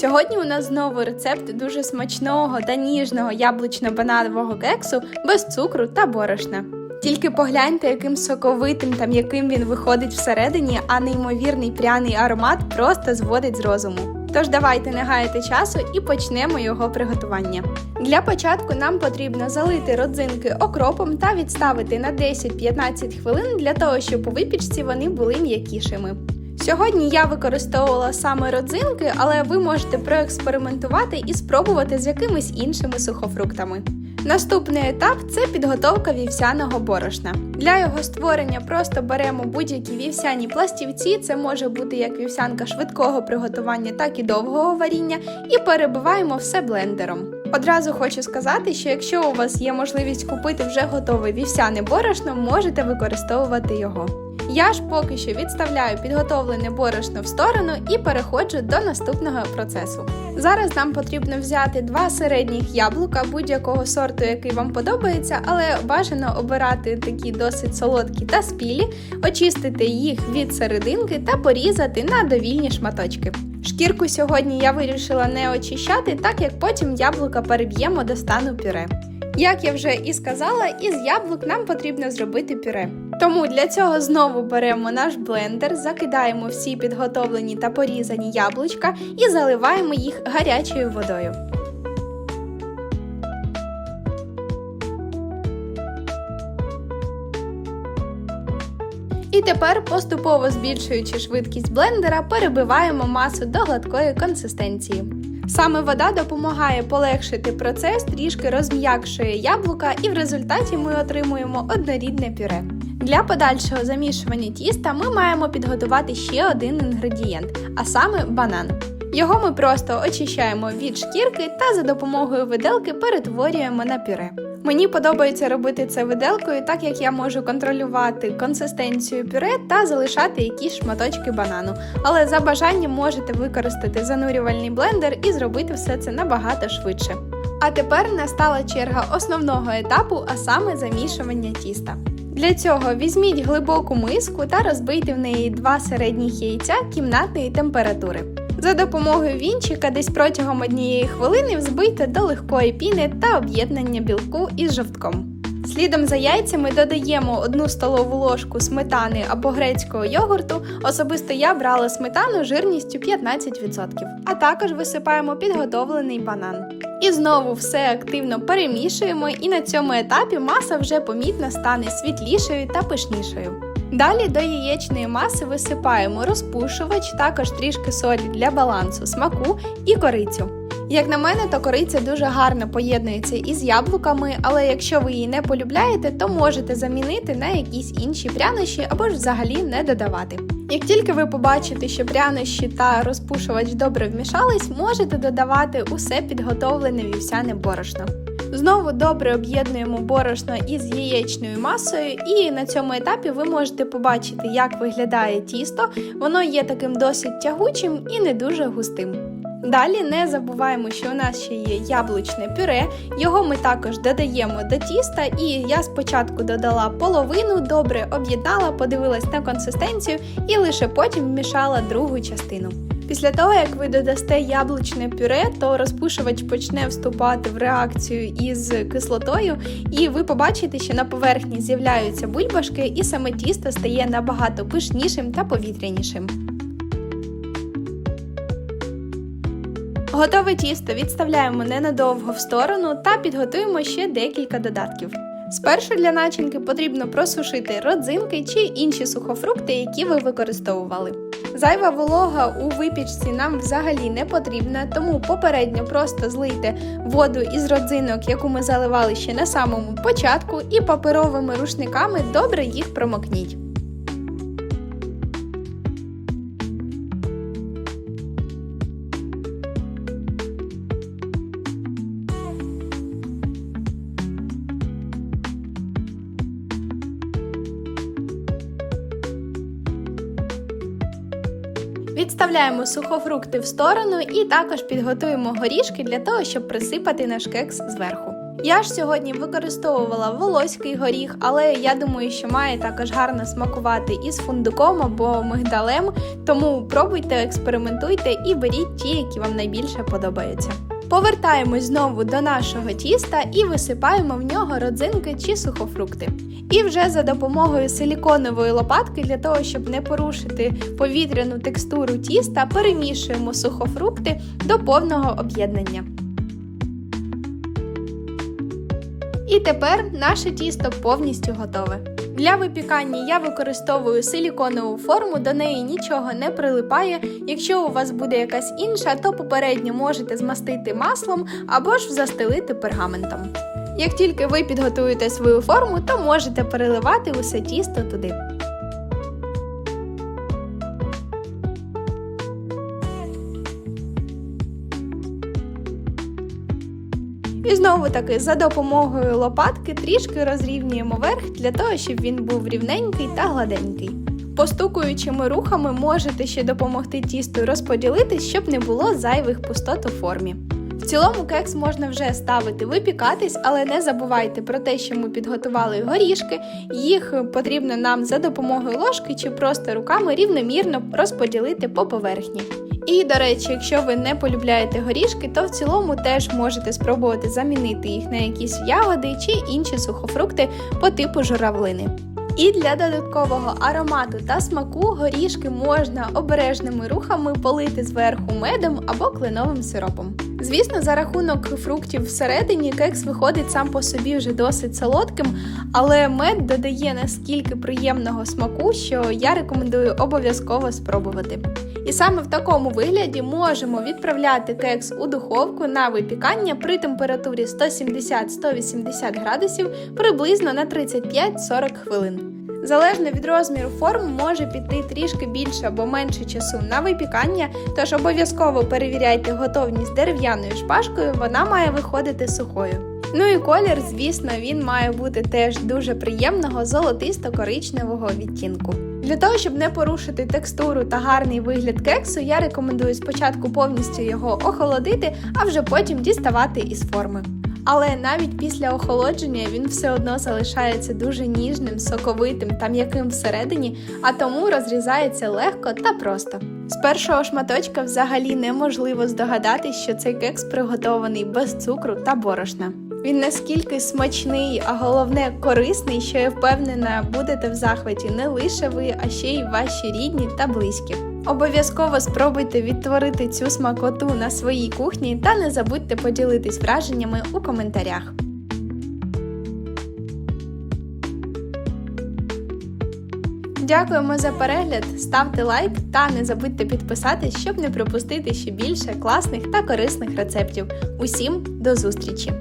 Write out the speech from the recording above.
Сьогодні у нас знову рецепт дуже смачного та ніжного яблучно-бананового кексу без цукру та борошна. Тільки погляньте, яким соковитим та м'яким він виходить всередині, а неймовірний пряний аромат просто зводить з розуму. Тож давайте не гаяти часу і почнемо його приготування. Для початку нам потрібно залити родзинки окропом та відставити на 10-15 хвилин для того, щоб у випічці вони були м'якішими. Сьогодні я використовувала саме родзинки, але ви можете проекспериментувати і спробувати з якимись іншими сухофруктами. Наступний етап це підготовка вівсяного борошна. Для його створення просто беремо будь-які вівсяні пластівці, це може бути як вівсянка швидкого приготування, так і довгого варіння, і перебиваємо все блендером. Одразу хочу сказати, що якщо у вас є можливість купити вже готове вівсяне борошно, можете використовувати його. Я ж поки що відставляю підготовлене борошно в сторону і переходжу до наступного процесу. Зараз нам потрібно взяти два середніх яблука будь-якого сорту, який вам подобається, але бажано обирати такі досить солодкі та спілі, очистити їх від серединки та порізати на довільні шматочки. Шкірку сьогодні я вирішила не очищати, так як потім яблука переб'ємо до стану пюре. Як я вже і сказала, із яблук нам потрібно зробити пюре. Тому для цього знову беремо наш блендер, закидаємо всі підготовлені та порізані яблучка і заливаємо їх гарячою водою. І тепер, поступово збільшуючи швидкість блендера, перебиваємо масу до гладкої консистенції. Саме вода допомагає полегшити процес, трішки розм'якшує яблука, і в результаті ми отримуємо однорідне пюре. Для подальшого замішування тіста ми маємо підготувати ще один інгредієнт, а саме банан. Його ми просто очищаємо від шкірки та за допомогою виделки перетворюємо на пюре. Мені подобається робити це виделкою, так як я можу контролювати консистенцію пюре та залишати якісь шматочки банану. Але за бажанням можете використати занурювальний блендер і зробити все це набагато швидше. А тепер настала черга основного етапу, а саме замішування тіста. Для цього візьміть глибоку миску та розбийте в неї два середніх яйця кімнатної температури. За допомогою вінчика десь протягом однієї хвилини взбийте до легкої піни та об'єднання білку із жовтком. Слідом за яйцями додаємо 1 столову ложку сметани або грецького йогурту. Особисто я брала сметану жирністю 15%, а також висипаємо підготовлений банан. І знову все активно перемішуємо, і на цьому етапі маса вже помітно стане світлішою та пишнішою. Далі до яєчної маси висипаємо розпушувач, також трішки солі для балансу смаку і корицю. Як на мене, то кориця дуже гарно поєднується із яблуками, але якщо ви її не полюбляєте, то можете замінити на якісь інші прянощі або ж взагалі не додавати. Як тільки ви побачите, що прянощі та розпушувач добре вмішались, можете додавати усе підготовлене вівсяне борошно. Знову добре об'єднуємо борошно із яєчною масою, і на цьому етапі ви можете побачити, як виглядає тісто. Воно є таким досить тягучим і не дуже густим. Далі не забуваємо, що у нас ще є яблучне пюре, його ми також додаємо до тіста, і я спочатку додала половину, добре об'єднала, подивилась на консистенцію і лише потім вмішала другу частину. Після того, як ви додасте яблучне пюре, то розпушувач почне вступати в реакцію із кислотою, і ви побачите, що на поверхні з'являються бульбашки, і саме тісто стає набагато пишнішим та повітрянішим. Готове тісто відставляємо ненадовго в сторону та підготуємо ще декілька додатків. Спершу для начинки потрібно просушити родзинки чи інші сухофрукти, які ви використовували. Зайва волога у випічці нам взагалі не потрібна, тому попередньо просто злийте воду із родзинок, яку ми заливали ще на самому початку, і паперовими рушниками добре їх промокніть. Відставляємо сухофрукти в сторону і також підготуємо горішки для того, щоб присипати наш кекс зверху. Я ж сьогодні використовувала волоський горіх, але я думаю, що має також гарно смакувати із фундуком або мигдалем. Тому пробуйте, експериментуйте і беріть ті, які вам найбільше подобаються. Повертаємось знову до нашого тіста і висипаємо в нього родзинки чи сухофрукти. І вже за допомогою силіконової лопатки, для того, щоб не порушити повітряну текстуру тіста, перемішуємо сухофрукти до повного об'єднання. І тепер наше тісто повністю готове. Для випікання я використовую силіконову форму, до неї нічого не прилипає. Якщо у вас буде якась інша, то попередньо можете змастити маслом або ж застелити пергаментом. Як тільки ви підготуєте свою форму, то можете переливати усе тісто туди. Знову таки за допомогою лопатки трішки розрівнюємо верх для того, щоб він був рівненький та гладенький. Постукуючими рухами можете ще допомогти тісту розподілитись, щоб не було зайвих пустот у формі. В цілому кекс можна вже ставити випікатись, але не забувайте про те, що ми підготували горішки, їх потрібно нам за допомогою ложки чи просто руками рівномірно розподілити по поверхні. І, до речі, якщо ви не полюбляєте горішки, то в цілому теж можете спробувати замінити їх на якісь ягоди чи інші сухофрукти по типу журавлини. І для додаткового аромату та смаку горішки можна обережними рухами полити зверху медом або кленовим сиропом. Звісно, за рахунок фруктів всередині кекс виходить сам по собі вже досить солодким, але мед додає наскільки приємного смаку, що я рекомендую обов'язково спробувати. І саме в такому вигляді можемо відправляти кекс у духовку на випікання при температурі 170-180 градусів приблизно на 35-40 хвилин. Залежно від розміру форм може піти трішки більше або менше часу на випікання, тож обов'язково перевіряйте готовність дерев'яною шпажкою, вона має виходити сухою. Ну і колір, звісно, він має бути теж дуже приємного золотисто-коричневого відтінку. Для того, щоб не порушити текстуру та гарний вигляд кексу, я рекомендую спочатку повністю його охолодити, а вже потім діставати із форми. Але навіть після охолодження він все одно залишається дуже ніжним, соковитим та м'яким всередині, а тому розрізається легко та просто. З першого шматочка взагалі неможливо здогадатись, що цей кекс приготований без цукру та борошна. Він наскільки смачний, а головне корисний, що я впевнена, будете в захваті не лише ви, а ще й ваші рідні та близькі. Обов'язково спробуйте відтворити цю смакоту на своїй кухні та не забудьте поділитись враженнями у коментарях. Дякуємо за перегляд, ставте лайк та не забудьте підписатись, щоб не пропустити ще більше класних та корисних рецептів. Усім до зустрічі!